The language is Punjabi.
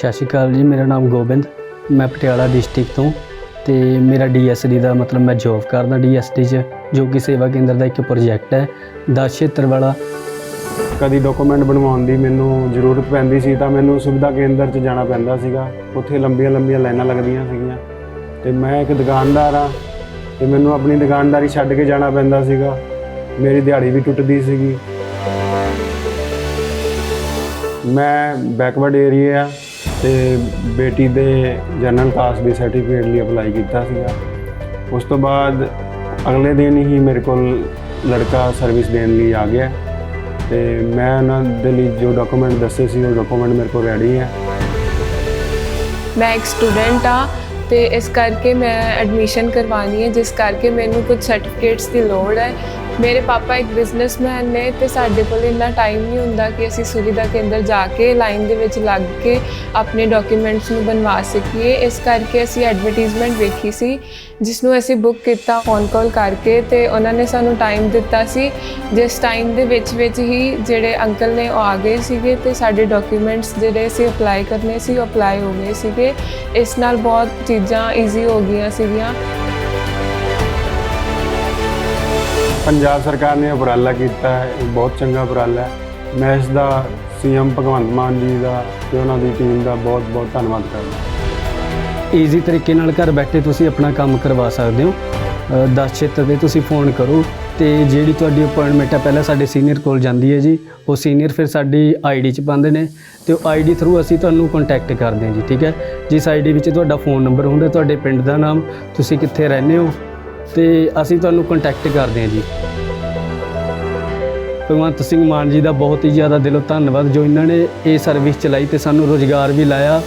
ਸਤਿ ਸ਼੍ਰੀ ਅਕਾਲ ਜੀ, ਮੇਰਾ ਨਾਮ ਗੋਬਿੰਦ। ਮੈਂ ਪਟਿਆਲਾ ਡਿਸਟ੍ਰਿਕਟ ਤੋਂ ਤੇ ਮੇਰਾ ਡੀਐਸਡੀ ਦਾ ਮਤਲਬ ਮੈਂ ਜੌਬ ਕਰਦਾ ਡੀਐਸਡੀ 'ਚ, ਜੋ ਕਿ ਸੇਵਾ ਕੇਂਦਰ ਦਾ ਇੱਕ ਪ੍ਰੋਜੈਕਟ ਹੈ 1076 ਵਾਲਾ। ਕਦੀ ਡਾਕੂਮੈਂਟ ਬਣਵਾਉਣ ਦੀ ਮੈਨੂੰ ਜ਼ਰੂਰਤ ਪੈਂਦੀ ਸੀ ਤਾਂ ਮੈਨੂੰ ਸੁਵਿਧਾ ਕੇਂਦਰ 'ਚ ਜਾਣਾ ਪੈਂਦਾ ਸੀਗਾ। ਉੱਥੇ ਲੰਬੀਆਂ ਲੰਬੀਆਂ ਲਾਈਨਾਂ ਲੱਗਦੀਆਂ ਸੀਗੀਆਂ। ਤੇ ਮੈਂ ਇੱਕ ਦੁਕਾਨਦਾਰ ਆ ਤੇ ਮੈਨੂੰ ਆਪਣੀ ਦੁਕਾਨਦਾਰੀ ਛੱਡ ਕੇ ਜਾਣਾ ਪੈਂਦਾ ਸੀਗਾ। ਮੇਰੀ ਦਿਹਾੜੀ ਵੀ ਟੁੱਟਦੀ ਸੀਗੀ। ਮੈਂ ਬੈਕਵਰਡ ਏਰੀਆ ਤੇ ਬੇਟੀ ਦੇ ਜਨਰਲ ਪਾਸ ਦੀ ਸਰਟੀਫਿਕੇਟ ਲਈ ਅਪਲਾਈ ਕੀਤਾ ਸੀਗਾ। ਉਸ ਤੋਂ ਬਾਅਦ ਅਗਲੇ ਦਿਨ ਹੀ ਮੇਰੇ ਕੋਲ ਲੜਕਾ ਸਰਵਿਸ ਦੇਣ ਲਈ ਆ ਗਿਆ। ਤੇ ਮੈਂ ਉਹਨਾਂ ਦੇ ਲਈ ਜੋ ਡਾਕੂਮੈਂਟ ਦੱਸੇ ਸੀ, ਉਹ ਡਾਕੂਮੈਂਟ ਮੇਰੇ ਕੋਲ ਰੈਡੀ ਹੈ। ਮੈਂ ਇੱਕ ਸਟੂਡੈਂਟ ਆ ਤੇ ਇਸ ਕਰਕੇ ਮੈਂ ਐਡਮਿਸ਼ਨ ਕਰਵਾਉਣੀ ਹੈ, ਜਿਸ ਕਰਕੇ ਮੈਨੂੰ ਕੁਝ ਸਰਟੀਫਿਕੇਟਸ ਦੀ ਲੋੜ ਹੈ। ਮੇਰੇ ਪਾਪਾ ਇੱਕ ਬਿਜ਼ਨਸਮੈਨ ਨੇ ਤੇ ਸਾਡੇ ਕੋਲ ਇੰਨਾ ਟਾਈਮ ਨਹੀਂ ਹੁੰਦਾ ਕਿ ਅਸੀਂ ਸੁਵਿਧਾ ਕੇਂਦਰ ਜਾ ਕੇ ਲਾਈਨ ਦੇ ਵਿੱਚ ਲੱਗ ਕੇ ਆਪਣੇ ਡਾਕੂਮੈਂਟਸ ਨੂੰ ਬਣਵਾ ਸਕੀਏ। ਇਸ ਕਰਕੇ ਅਸੀਂ ਐਡਵਰਟਾਈਜ਼ਮੈਂਟ ਵੇਖੀ ਸੀ ਜਿਸ ਨੂੰ ਅਸੀਂ ਬੁੱਕ ਕੀਤਾ ਫੋਨ ਕਾਲ ਕਰਕੇ ਤੇ ਉਹਨਾਂ ਨੇ ਸਾਨੂੰ ਟਾਈਮ ਦਿੱਤਾ ਸੀ। ਜਿਸ ਟਾਈਮ ਦੇ ਵਿੱਚ ਵਿੱਚ ਹੀ ਜਿਹੜੇ ਅੰਕਲ ਨੇ ਉਹ ਆ ਗਏ ਸੀਗੇ ਤੇ ਸਾਡੇ ਡਾਕੂਮੈਂਟਸ ਜਿਹੜੇ ਅਸੀਂ ਅਪਲਾਈ ਕਰਨੇ ਸੀ, ਉਹ ਅਪਲਾਈ ਹੋ ਗਏ ਸੀਗੇ। ਇਸ ਨਾਲ ਬਹੁਤ ਚੀਜ਼ਾਂ ਈਜ਼ੀ ਹੋ ਗਈਆਂ ਸੀਗੀਆਂ। ਪੰਜਾਬ ਸਰਕਾਰ ਨੇ ਉਪਰਾਲਾ ਕੀਤਾ ਹੈ, ਇਹ ਬਹੁਤ ਚੰਗਾ ਉਪਰਾਲਾ ਹੈ। ਮੈਂ ਇਸ ਦਾ ਸੀਐਮ ਭਗਵੰਤ ਮਾਨ ਜੀ ਦਾ ਤੇ ਉਹਨਾਂ ਦੀ ਟੀਮ ਦਾ ਬਹੁਤ ਬਹੁਤ ਧੰਨਵਾਦ ਕਰਦਾ ਈਜ਼ੀ ਤਰੀਕੇ ਨਾਲ ਘਰ ਬੈਠੇ ਤੁਸੀਂ ਆਪਣਾ ਕੰਮ ਕਰਵਾ ਸਕਦੇ ਹੋ। 1076 ਤੇ ਤੁਸੀਂ ਫੋਨ ਕਰੋ ਤੇ ਜਿਹੜੀ ਤੁਹਾਡੀ ਅਪਾਇੰਟਮੈਂਟ ਹੈ ਪਹਿਲਾਂ ਸਾਡੇ ਸੀਨੀਅਰ ਕੋਲ ਜਾਂਦੀ ਹੈ ਜੀ। ਉਹ ਸੀਨੀਅਰ ਫਿਰ ਸਾਡੀ ਆਈਡੀ ਚ ਪਾਉਂਦੇ ਨੇ ਤੇ ਉਹ ਆਈਡੀ ਥਰੂ ਅਸੀਂ ਤੁਹਾਨੂੰ ਕੰਟੈਕਟ ਕਰਦੇ ਹਾਂ ਜੀ, ਠੀਕ ਹੈ? ਜਿਸ ਆਈਡੀ ਵਿੱਚ ਤੁਹਾਡਾ ਫੋਨ ਨੰਬਰ ਹੁੰਦਾ, ਤੁਹਾਡੇ ਪਿੰਡ ਦਾ ਨਾਮ, ਤੁਸੀਂ ਕਿੱਥੇ ਰਹਿੰਦੇ ਹੋ ਤੇ ਅਸੀਂ ਤੁਹਾਨੂੰ ਕੰਟੈਕਟ ਕਰਦੇ ਹਾਂ ਜੀ। ਭਗਵੰਤ ਸਿੰਘ ਮਾਨ ਜੀ ਦਾ ਬਹੁਤ ਹੀ ਜ਼ਿਆਦਾ ਦਿਲੋਂ ਧੰਨਵਾਦ ਜੋ ਇਹਨਾਂ ਨੇ ਇਹ ਸਰਵਿਸ ਚਲਾਈ ਤੇ ਸਾਨੂੰ ਰੋਜ਼ਗਾਰ ਵੀ ਲਾਇਆ।